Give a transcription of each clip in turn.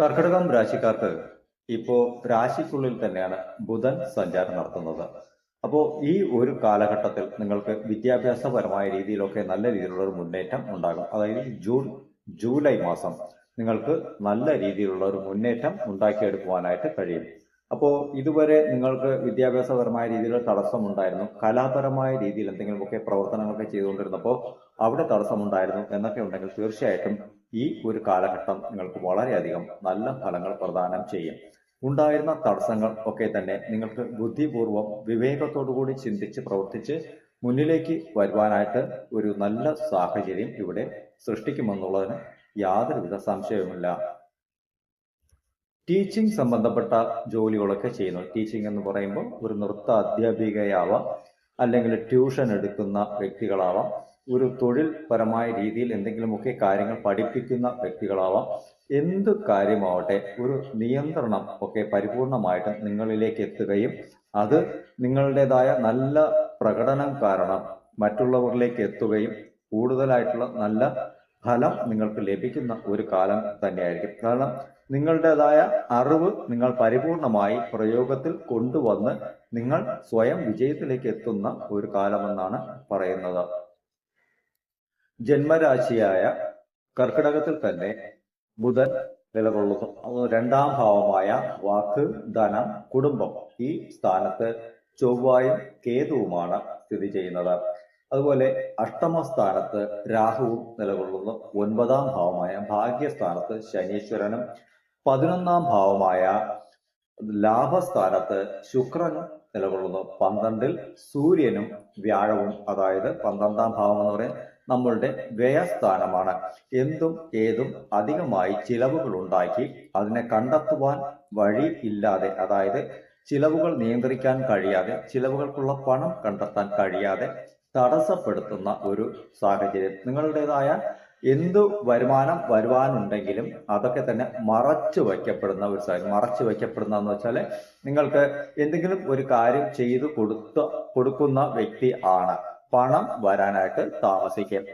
കർക്കിടകം രാശിക്കാർക്ക് ഇപ്പോ രാശിക്കുള്ളിൽ തന്നെയാണ് ബുധൻ സഞ്ചാരം നടത്തുന്നത്. അപ്പോൾ ഈ ഒരു കാലഘട്ടത്തിൽ നിങ്ങൾക്ക് വിദ്യാഭ്യാസപരമായ രീതിയിലൊക്കെ നല്ല രീതിയിലുള്ള ഒരു മുന്നേറ്റം ഉണ്ടാകും. അതായത് ജൂൺ ജൂലൈ മാസം നിങ്ങൾക്ക് നല്ല രീതിയിലുള്ള ഒരു മുന്നേറ്റം ഉണ്ടാക്കിയെടുക്കുവാനായിട്ട് കഴിയും. അപ്പോൾ ഇതുവരെ നിങ്ങൾക്ക് വിദ്യാഭ്യാസപരമായ രീതിയിൽ തടസ്സമുണ്ടായിരുന്നു കലാപരമായ രീതിയിൽ എന്തെങ്കിലുമൊക്കെ പ്രവർത്തനങ്ങളൊക്കെ ചെയ്തുകൊണ്ടിരുന്നപ്പോൾ അവിടെ തടസ്സമുണ്ടായിരുന്നു എന്നൊക്കെ ഉണ്ടെങ്കിൽ തീർച്ചയായിട്ടും ഈ ഒരു കാലഘട്ടം നിങ്ങൾക്ക് വളരെയധികം നല്ല ഫലങ്ങൾ പ്രദാനം ചെയ്യും. ഉണ്ടായിരുന്ന തടസ്സങ്ങൾ ഒക്കെ തന്നെ നിങ്ങൾക്ക് ബുദ്ധിപൂർവം വിവേകത്തോടുകൂടി ചിന്തിച്ച് പ്രവർത്തിച്ച് മുന്നിലേക്ക് വരുവാനായിട്ട് ഒരു നല്ല സാഹചര്യം ഇവിടെ സൃഷ്ടിക്കുമെന്നുള്ളതിന് യാതൊരുവിധ സംശയവുമില്ല. ടീച്ചിങ് സംബന്ധപ്പെട്ട ജോലികളൊക്കെ ചെയ്യുന്നു. ടീച്ചിങ് എന്ന് പറയുമ്പോൾ ഒരു നൃത്ത അധ്യാപികയാവാം അല്ലെങ്കിൽ ട്യൂഷൻ എടുക്കുന്ന വ്യക്തികളാവാം. ഒരു തൊഴിൽ പരമായ രീതിയിൽ എന്തെങ്കിലുമൊക്കെ കാര്യങ്ങൾ പഠിപ്പിക്കുന്ന വ്യക്തികളാവാം. എന്ത് കാര്യമാവട്ടെ ഒരു നിയന്ത്രണം ഒക്കെ പരിപൂർണമായിട്ട് നിങ്ങളിലേക്ക് എത്തുകയും അത് നിങ്ങളുടേതായ നല്ല പ്രകടനം കാരണം മറ്റുള്ളവരിലേക്ക് എത്തുകയും കൂടുതലായിട്ടുള്ള നല്ല ഫലം നിങ്ങൾക്ക് ലഭിക്കുന്ന ഒരു കാലം തന്നെയായിരിക്കും. കാരണം നിങ്ങളുടേതായ അറിവ് നിങ്ങൾ പരിപൂർണമായി പ്രയോഗത്തിൽ കൊണ്ടുവന്ന് നിങ്ങൾ സ്വയം വിജയത്തിലേക്ക് എത്തുന്ന ഒരു കാലമെന്നാണ് പറയുന്നത്. ജന്മരാശിയായ കർക്കിടകത്തിൽ തന്നെ ബുധൻ നിലകൊള്ളുന്നു. രണ്ടാം ഭാവമായ വാക്ക് ധനം കുടുംബം ഈ സ്ഥാനത്ത് ചൊവ്വായും കേതുവുമാണ് സ്ഥിതി ചെയ്യുന്നത്. അതുപോലെ അഷ്ടമ സ്ഥാനത്ത് രാഹുവും നിലകൊള്ളുന്നു. ഒൻപതാം ഭാവമായ ഭാഗ്യസ്ഥാനത്ത് ശനീശ്വരനും പതിനൊന്നാം ഭാവമായ ലാഭസ്ഥാനത്ത് ശുക്രനും നിലകൊള്ളുന്നു. പന്ത്രണ്ടിൽ സൂര്യനും വ്യാഴവും അതായത് പന്ത്രണ്ടാം ഭാവം എന്ന് പറയുന്നത് നമ്മളുടെ വ്യയസ്ഥാനമാണ്. എന്തും ഏതും അധികമായി ചിലവുകൾ ഉണ്ടാക്കി അതിനെ കണ്ടെത്തുവാൻ വഴി ഇല്ലാതെ അതായത് ചിലവുകൾ നിയന്ത്രിക്കാൻ കഴിയാതെ ചിലവുകൾക്കുള്ള പണം കണ്ടെത്താൻ കഴിയാതെ തടസ്സപ്പെടുത്തുന്ന ഒരു സാഹചര്യം നിങ്ങളുടേതായ എന്തു വരുമാനം വരുവാനുണ്ടെങ്കിലും അതൊക്കെ തന്നെ മറച്ചു വയ്ക്കപ്പെടുന്ന ഒരു സാഹചര്യം മറച്ചു വയ്ക്കപ്പെടുന്ന വെച്ചാൽ നിങ്ങൾക്ക് എന്തെങ്കിലും ഒരു കാര്യം ചെയ്തു കൊടുത്ത കൊടുക്കുന്ന വ്യക്തി ആണ് പണം വരാനായിട്ട് താമസിക്കും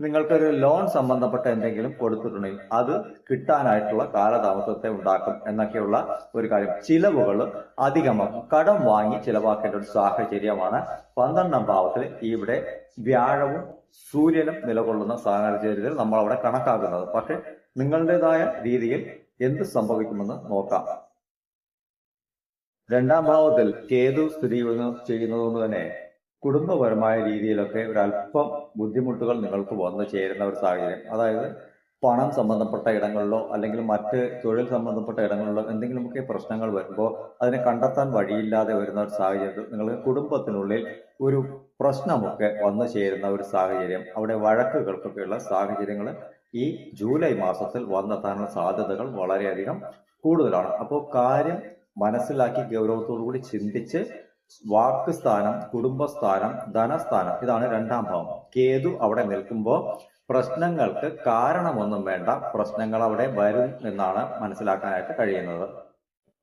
നിങ്ങൾക്കൊരു ലോൺ സംബന്ധപ്പെട്ട എന്തെങ്കിലും കൊടുത്തിട്ടുണ്ടെങ്കിൽ അത് കിട്ടാനായിട്ടുള്ള കാലതാമസത്തെ ഉണ്ടാക്കും എന്നൊക്കെയുള്ള ഒരു കാര്യം. ചിലവുകൾ അധികമാക്കും കടം വാങ്ങി ചിലവാക്കേണ്ട ഒരു സാഹചര്യമാണ് പന്ത്രണ്ടാം ഭാവത്തിൽ ഇവിടെ വ്യാഴവും സൂര്യനും നിലകൊള്ളുന്ന സാഹചര്യത്തിൽ നമ്മൾ അവിടെ കണക്കാക്കുന്നത്. പക്ഷെ നിങ്ങളുടേതായ രീതിയിൽ എന്ത് സംഭവിക്കുമെന്ന് നോക്കാം. രണ്ടാം ഭാവത്തിൽ കേതു സ്ഥിതി ചെയ്യുന്നതുകൊണ്ട് തന്നെ കുടുംബപരമായ രീതിയിലൊക്കെ ഒരല്പം ബുദ്ധിമുട്ടുകൾ നിങ്ങൾക്ക് വന്നു ചേരുന്ന ഒരു സാഹചര്യം. അതായത് പണം സംബന്ധപ്പെട്ട ഇടങ്ങളിലോ അല്ലെങ്കിൽ മറ്റ് തൊഴിൽ സംബന്ധപ്പെട്ട ഇടങ്ങളിലോ എന്തെങ്കിലുമൊക്കെ പ്രശ്നങ്ങൾ വരുമ്പോൾ അതിനെ കണ്ടെത്താൻ വഴിയില്ലാതെ വരുന്ന ഒരു സാഹചര്യത്തിൽ നിങ്ങൾ കുടുംബത്തിനുള്ളിൽ ഒരു പ്രശ്നമൊക്കെ വന്നു ചേരുന്ന ഒരു സാഹചര്യം അവിടെ വഴക്കുകൾക്കൊക്കെയുള്ള സാഹചര്യങ്ങൾ ഈ ജൂലൈ മാസത്തിൽ വന്നെത്താനുള്ള സാധ്യതകൾ വളരെയധികം കൂടുതലാണ്. അപ്പോൾ കാര്യം മനസ്സിലാക്കി ഗൗരവത്തോടു കൂടി ചിന്തിച്ച് വാക്ക് സ്ഥാനം കുടുംബസ്ഥാനം ധനസ്ഥാനം ഇതാണ് രണ്ടാം ഭാവം. കേതു അവിടെ നിൽക്കുമ്പോൾ പ്രശ്നങ്ങൾക്ക് കാരണമൊന്നും വേണ്ട പ്രശ്നങ്ങൾ അവിടെ വരും എന്നാണ് മനസ്സിലാക്കാനായിട്ട് കഴിയുന്നത്.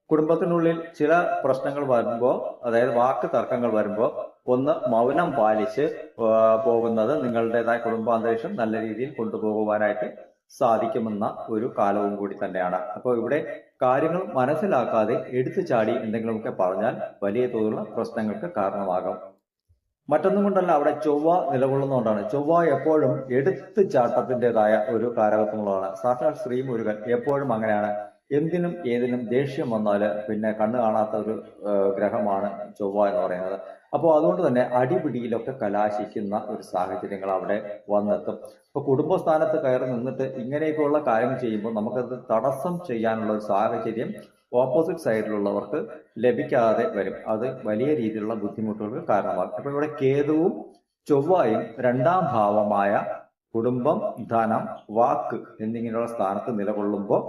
കുടുംബത്തിനുള്ളിൽ ചില പ്രശ്നങ്ങൾ വരുമ്പോൾ അതായത് വാക്ക് തർക്കങ്ങൾ വരുമ്പോൾ ഒന്ന് മൗനം പാലിച്ച് പോകുന്നത് നിങ്ങളുടേതായ കുടുംബാന്തരീക്ഷം നല്ല രീതിയിൽ കൊണ്ടുപോകുവാനായിട്ട് സാധിക്കുമെന്ന ഒരു കാലവും കൂടി തന്നെയാണ്. അപ്പോൾ ഇവിടെ കാര്യങ്ങൾ മനസ്സിലാക്കാതെ എടുത്തു ചാടി എന്തെങ്കിലുമൊക്കെ പറഞ്ഞാൽ വലിയ തോതിലുള്ള പ്രശ്നങ്ങൾക്ക് കാരണമാകും. മറ്റൊന്നും കൊണ്ടല്ല അവിടെ ചൊവ്വ നിലകൊള്ളുന്നതുകൊണ്ടാണ്. ചൊവ്വ എപ്പോഴും എടുത്തു ചാട്ടത്തിന്റെതായ ഒരു കാലഘട്ടങ്ങളാണ് സാക്ഷാൽ ശ്രീ മുരുകൻ എപ്പോഴും അങ്ങനെയാണ്. എന്തിനും ഏതിനും ദേഷ്യം വന്നാൽ പിന്നെ കണ്ണു കാണാത്ത ഒരു ഗ്രഹമാണ് ചൊവ്വ എന്ന് പറയുന്നത്. അപ്പോൾ അതുകൊണ്ട് തന്നെ അടിപിടിയിലൊക്കെ കലാശിക്കുന്ന ഒരു സാഹചര്യങ്ങൾ അവിടെ വന്നെത്തും. ഇപ്പൊ കുടുംബസ്ഥാനത്ത് കയറി നിന്നിട്ട് ഇങ്ങനെയൊക്കെയുള്ള കാര്യം ചെയ്യുമ്പോൾ നമുക്കത് തടസ്സം ചെയ്യാനുള്ള ഒരു സാഹചര്യം ഓപ്പോസിറ്റ് സൈഡിലുള്ളവർക്ക് ലഭിക്കാതെ വരും. അത് വലിയ രീതിയിലുള്ള ബുദ്ധിമുട്ടുകൾക്ക് കാരണമാകും. അപ്പൊ ഇവിടെ കേതുവും ചൊവ്വായും രണ്ടാം ഭാവമായ കുടുംബം ധനം വാക്ക് എന്നിങ്ങനെയുള്ള സ്ഥാനത്ത് നിലകൊള്ളുമ്പോൾ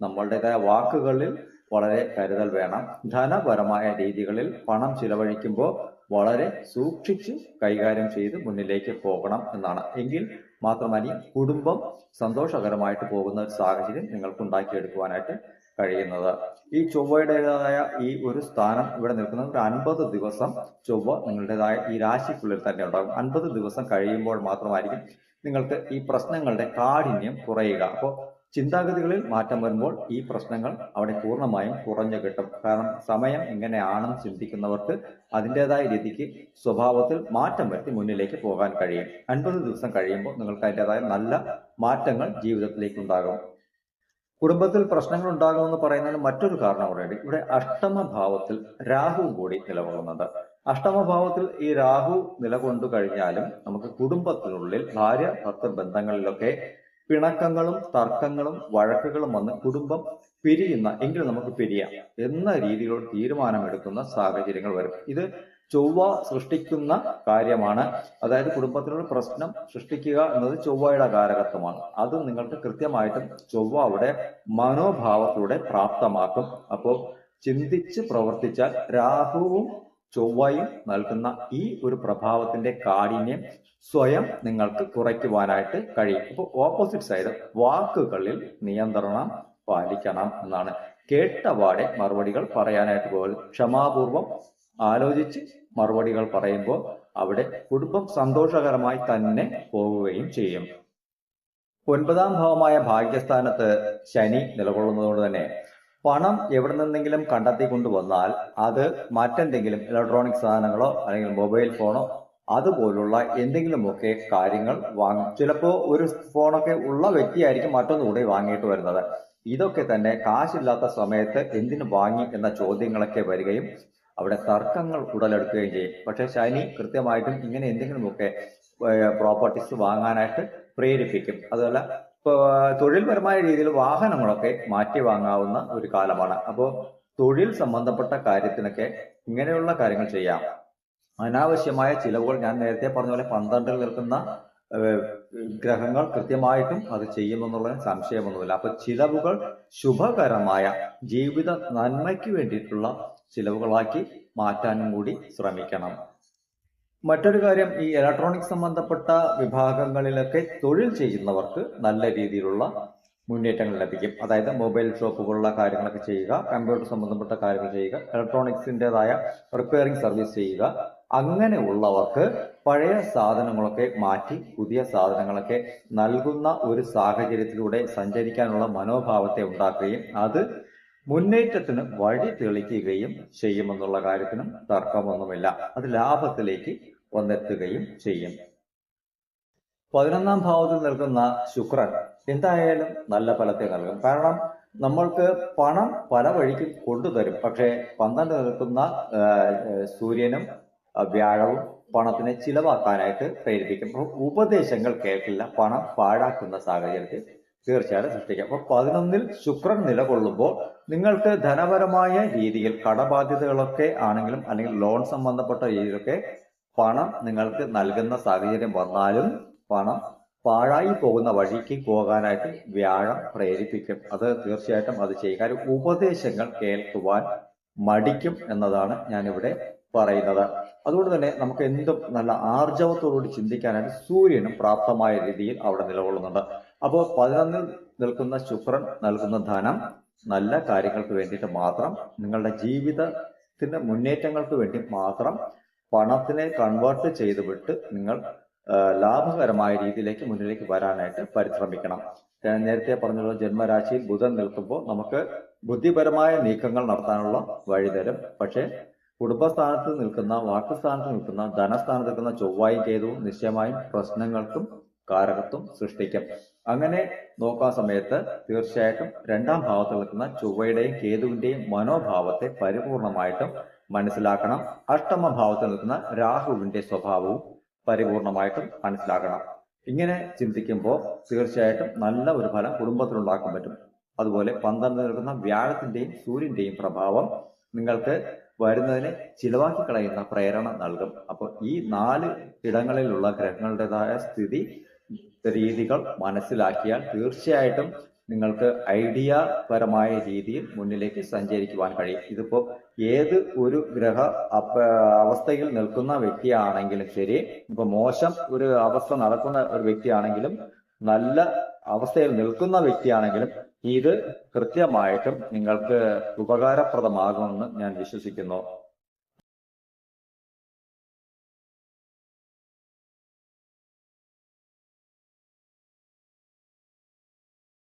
നമ്മളുടേതായ വാക്കുകളിൽ വളരെ കരുതൽ വേണം. ധനപരമായ രീതികളിൽ പണം ചിലവഴിക്കുമ്പോൾ വളരെ സൂക്ഷിച്ച് കൈകാര്യം ചെയ്ത് മുന്നിലേക്ക് പോകണം എന്നാണ്. എങ്കിൽ മാത്രമല്ല കുടുംബം സന്തോഷകരമായിട്ട് പോകുന്ന ഒരു സാഹചര്യം നിങ്ങൾക്ക് ഉണ്ടാക്കിയെടുക്കുവാനായിട്ട് കഴിയുന്നത്. ഈ ചൊവ്വയുടേതായ ഈ ഒരു സ്ഥാനം ഇവിടെ നിൽക്കുന്നത് ഒരു അൻപത് ദിവസം ചൊവ്വ നിങ്ങളുടേതായ ഈ രാശിക്കുള്ളിൽ തന്നെ ഉണ്ടാകും. അൻപത് ദിവസം കഴിയുമ്പോൾ മാത്രമായിരിക്കും നിങ്ങൾക്ക് ഈ പ്രശ്നങ്ങളുടെ കാഠിന്യം കുറയുക. അപ്പോൾ ചിന്താഗതികളിൽ മാറ്റം വരുമ്പോൾ ഈ പ്രശ്നങ്ങൾ അവിടെ പൂർണമായും കുറഞ്ഞു കിട്ടും. കാരണം സമയം ഇങ്ങനെയാണെന്ന് ചിന്തിക്കുന്നവർക്ക് അതിന്റെതായ രീതിക്ക് സ്വഭാവത്തിൽ മാറ്റം വരുത്തി മുന്നിലേക്ക് പോകാൻ കഴിയും. അൻപത് ദിവസം കഴിയുമ്പോൾ നിങ്ങൾക്ക് അതിന്റെതായ നല്ല മാറ്റങ്ങൾ ജീവിതത്തിലേക്ക് ഉണ്ടാകും കുടുംബത്തിൽ പ്രശ്നങ്ങൾ ഉണ്ടാകുമെന്ന് പറയുന്നതിന് മറ്റൊരു കാരണം കൂടെയുണ്ട് ഇവിടെ അഷ്ടമഭാവത്തിൽ രാഹു കൂടി നിലകൊള്ളുന്നുണ്ട്. അഷ്ടമഭാവത്തിൽ ഈ രാഹു നിലകൊണ്ടു കഴിഞ്ഞാലും നമുക്ക് കുടുംബത്തിനുള്ളിൽ ഭാര്യ ഭർത്തൃ ബന്ധങ്ങളിലൊക്കെ പിണക്കങ്ങളും തർക്കങ്ങളും വഴക്കുകളും വന്ന് കുടുംബം പിരിയുന്ന എങ്കിലും നമുക്ക് പിരിയാം എന്ന രീതിയിലുള്ള തീരുമാനമെടുക്കുന്ന സാഹചര്യങ്ങൾ വരും. ഇത് ചൊവ്വ സൃഷ്ടിക്കുന്ന കാര്യമാണ്. അതായത് കുടുംബത്തിനൊരു പ്രശ്നം സൃഷ്ടിക്കുക എന്നത് ചൊവ്വയുടെ കാരകത്വമാണ് അത് നിങ്ങൾക്ക് കൃത്യമായിട്ടും ചൊവ്വ അവിടെ മനോഭാവത്തിലൂടെ പ്രാപ്തമാക്കും. അപ്പോൾ ചിന്തിച്ച് പ്രവർത്തിച്ചാൽ രാഹുവും ചൊവ്വയും നൽകുന്ന ഈ ഒരു പ്രഭാവത്തിന്റെ കാഠിന്യം സ്വയം നിങ്ങൾക്ക് കുറയ്ക്കുവാനായിട്ട് കഴിയും. അപ്പോൾ ഓപ്പോസിറ്റ് സൈഡ് വാക്കുകളിൽ നിയന്ത്രണം പാലിക്കണം എന്നാണ്. കേട്ടപാടെ മറുപടികൾ പറയാനായിട്ട് പോലും ക്ഷമാപൂർവം ആലോചിച്ച് മറുപടികൾ പറയുമ്പോൾ അവിടെ കുടുംബം സന്തോഷകരമായി തന്നെ പോവുകയും ചെയ്യും. ഒൻപതാം ഭാവമായ ഭാഗ്യസ്ഥാനത്ത് ശനി നിലകൊള്ളുന്നതുകൊണ്ട് തന്നെ പണം എവിടെ നിന്നെങ്കിലും കണ്ടെത്തി കൊണ്ടുവന്നാൽ അത് മറ്റെന്തെങ്കിലും ഇലക്ട്രോണിക് സാധനങ്ങളോ അല്ലെങ്കിൽ മൊബൈൽ ഫോണോ അതുപോലുള്ള എന്തെങ്കിലുമൊക്കെ കാര്യങ്ങൾ വാങ്ങും. ചിലപ്പോൾ ഒരു ഫോണൊക്കെ ഉള്ള വ്യക്തിയായിരിക്കും മറ്റൊന്നുകൂടി വാങ്ങിയിട്ട് വരുന്നത്. ഇതൊക്കെ തന്നെ കാശില്ലാത്ത സമയത്ത് എന്തിനു വാങ്ങി എന്ന ചോദ്യങ്ങളൊക്കെ വരികയും അവിടെ തർക്കങ്ങൾ ഉടലെടുക്കുകയും ചെയ്യും. പക്ഷെ ശനി കൃത്യമായിട്ടും ഇങ്ങനെ എന്തെങ്കിലുമൊക്കെ പ്രോപ്പർട്ടീസ് വാങ്ങാനായിട്ട് പ്രേരിപ്പിക്കും. അതുപോലെ തൊഴിൽപരമായ രീതിയിൽ വാഹനങ്ങളൊക്കെ മാറ്റി വാങ്ങാവുന്ന ഒരു കാലമാണ്. അപ്പോൾ തൊഴിൽ സംബന്ധപ്പെട്ട കാര്യത്തിനൊക്കെ ഇങ്ങനെയുള്ള കാര്യങ്ങൾ ചെയ്യാം. അനാവശ്യമായ ചിലവുകൾ ഞാൻ നേരത്തെ പറഞ്ഞ പോലെ പന്ത്രണ്ടിൽ നിൽക്കുന്ന ഗ്രഹങ്ങൾ കൃത്യമായിട്ടും അത് ചെയ്യുമെന്നുള്ളതിന് സംശയമൊന്നുമില്ല. അപ്പൊ ചിലവുകൾ ശുഭകരമായ ജീവിത നന്മയ്ക്ക് വേണ്ടിയിട്ടുള്ള ചിലവുകളാക്കി മാറ്റാനും കൂടി ശ്രമിക്കണം. മറ്റൊരു കാര്യം ഈ ഇലക്ട്രോണിക് സംബന്ധപ്പെട്ട വിഭാഗങ്ങളിലൊക്കെ തൊഴിൽ ചെയ്യുന്നവർക്ക് നല്ല രീതിയിലുള്ള മുന്നേറ്റങ്ങൾ ലഭിക്കും. അതായത് മൊബൈൽ ഷോപ്പുകളുള്ള കാര്യങ്ങളൊക്കെ ചെയ്യുക കമ്പ്യൂട്ടർ സംബന്ധപ്പെട്ട കാര്യങ്ങൾ ചെയ്യുക ഇലക്ട്രോണിക്സിന്റെതായ റിപ്പയറിംഗ് സർവീസ് ചെയ്യുക അങ്ങനെ ഉള്ളവർക്ക് പഴയ സാധനങ്ങളൊക്കെ മാറ്റി പുതിയ സാധനങ്ങളൊക്കെ നൽകുന്ന ഒരു സാഹചര്യത്തിലൂടെ സഞ്ചരിക്കാനുള്ള മനോഭാവത്തെ ഉണ്ടാക്കുകയും അത് മുന്നേറ്റത്തിന് വഴി തെളിക്കുകയും ചെയ്യുമെന്നുള്ള കാര്യത്തിനും തർക്കമൊന്നുമില്ല. അത് ലാഭത്തിലേക്ക് വന്നെത്തുകയും ചെയ്യും. പതിനൊന്നാം ഭാവത്തിൽ നിൽക്കുന്ന ശുക്രൻ എന്തായാലും നല്ല ഫലത്തെ നൽകും. കാരണം നമ്മൾക്ക് പണം പല വഴിക്കും കൊണ്ടുതരും. പക്ഷേ പന്ത്രണ്ട് നിൽക്കുന്ന സൂര്യനും വ്യാഴവും പണത്തിനെ ചിലവാക്കാനായിട്ട് പ്രേരിപ്പിക്കും. അപ്പോൾ ഉപദേശങ്ങൾ കേൾക്കില്ല പണം പാഴാക്കുന്ന സാഹചര്യത്തിൽ തീർച്ചയായിട്ടും സൃഷ്ടിക്കാം. അപ്പോൾ പതിനൊന്നിൽ ശുക്രൻ നിലകൊള്ളുമ്പോൾ നിങ്ങൾക്ക് ധനപരമായ രീതിയിൽ കടബാധ്യതകളൊക്കെ ആണെങ്കിലും അല്ലെങ്കിൽ ലോൺ സംബന്ധപ്പെട്ട രീതിയിലൊക്കെ പണം നിങ്ങൾക്ക് നൽകുന്ന സാഹചര്യം വന്നാലും പണം പാഴായി പോകുന്ന വഴിക്ക് പോകാനായിട്ട് വ്യാഴം പ്രേരിപ്പിക്കും. അത് തീർച്ചയായിട്ടും അത് ചെയ്യും കാര്യം ഉപദേശങ്ങൾ കേൾക്കുവാൻ മടിക്കും എന്നതാണ് ഞാനിവിടെ പറയുന്നത്. അതുകൊണ്ട് തന്നെ നമുക്ക് എന്തും നല്ല ആർജവത്തോടുകൂടി ചിന്തിക്കാനായിട്ട് സൂര്യനും പ്രാപ്തമായ രീതിയിൽ അവിടെ നിലകൊള്ളുന്നുണ്ട്. അപ്പോൾ പതിനൊന്നിൽ നിൽക്കുന്ന ശുക്രൻ നൽകുന്ന ധനം നല്ല കാര്യങ്ങൾക്ക് വേണ്ടിയിട്ട് മാത്രം നിങ്ങളുടെ ജീവിതത്തിന്റെ മുന്നേറ്റങ്ങൾക്ക് വേണ്ടി മാത്രം പണത്തിനെ കൺവേർട്ട് ചെയ്ത് വിട്ട് നിങ്ങൾ ലാഭകരമായ രീതിയിലേക്ക് മുന്നിലേക്ക് വരാനായിട്ട് പരിശ്രമിക്കണം. ഞാൻ നേരത്തെ പറഞ്ഞുള്ള ജന്മരാശിയിൽ ബുധൻ നിൽക്കുമ്പോൾ നമുക്ക് ബുദ്ധിപരമായ നീക്കങ്ങൾ നടത്താനുള്ള വഴി തരും. പക്ഷേ കുടുംബസ്ഥാനത്ത് നിൽക്കുന്ന വാക്കുസ്ഥാനത്ത് നിൽക്കുന്ന ധനസ്ഥാനത്ത് നിൽക്കുന്ന ചൊവ്വായും കേതുവും നിശ്ചയമായും പ്രശ്നങ്ങൾക്കും കാരകത്വം സൃഷ്ടിക്കും. അങ്ങനെ നോക്കാൻ സമയത്ത് തീർച്ചയായിട്ടും രണ്ടാം ഭാവത്തിൽ നിൽക്കുന്ന ചൊവ്വയുടെയും കേതുവിന്റെയും മനോഭാവത്തെ പരിപൂർണമായിട്ടും മനസ്സിലാക്കണം. അഷ്ടമ ഭാവത്തിൽ നിൽക്കുന്ന രാഹുവിന്റെ സ്വഭാവവും പരിപൂർണമായിട്ടും മനസ്സിലാക്കണം. ഇങ്ങനെ ചിന്തിക്കുമ്പോൾ തീർച്ചയായിട്ടും നല്ല ഒരു ഫലം കുടുംബത്തിലുണ്ടാക്കാൻ പറ്റും. അതുപോലെ പന്ത്രണ്ട് നിൽക്കുന്ന വ്യാഴത്തിന്റെയും സൂര്യന്റെയും പ്രഭാവം നിങ്ങൾക്ക് വരുന്നതിനെ ചിലവാക്കി കളയുന്ന പ്രേരണ നൽകും. അപ്പോൾ ഈ നാല് ഇടങ്ങളിലുള്ള ഗ്രഹങ്ങളുടേതായ സ്ഥിതി രീതികൾ മനസ്സിലാക്കിയാൽ തീർച്ചയായിട്ടും നിങ്ങൾക്ക് ഐഡിയ പരമായ രീതിയിൽ മുന്നിലേക്ക് സഞ്ചരിക്കുവാൻ കഴിയും. ഇതിപ്പോ ഏത് ഒരു ഗ്രഹ അവസ്ഥയിൽ നിൽക്കുന്ന വ്യക്തിയാണെങ്കിലും ശരി ഇപ്പൊ മോശം ഒരു അവസ്ഥ നടക്കുന്ന ഒരു വ്യക്തിയാണെങ്കിലും നല്ല അവസ്ഥയിൽ നിൽക്കുന്ന വ്യക്തിയാണെങ്കിലും ഇത് കൃത്യമായിട്ടും നിങ്ങൾക്ക് ഉപകാരപ്രദമാകുമെന്ന് ഞാൻ വിശ്വസിക്കുന്നു.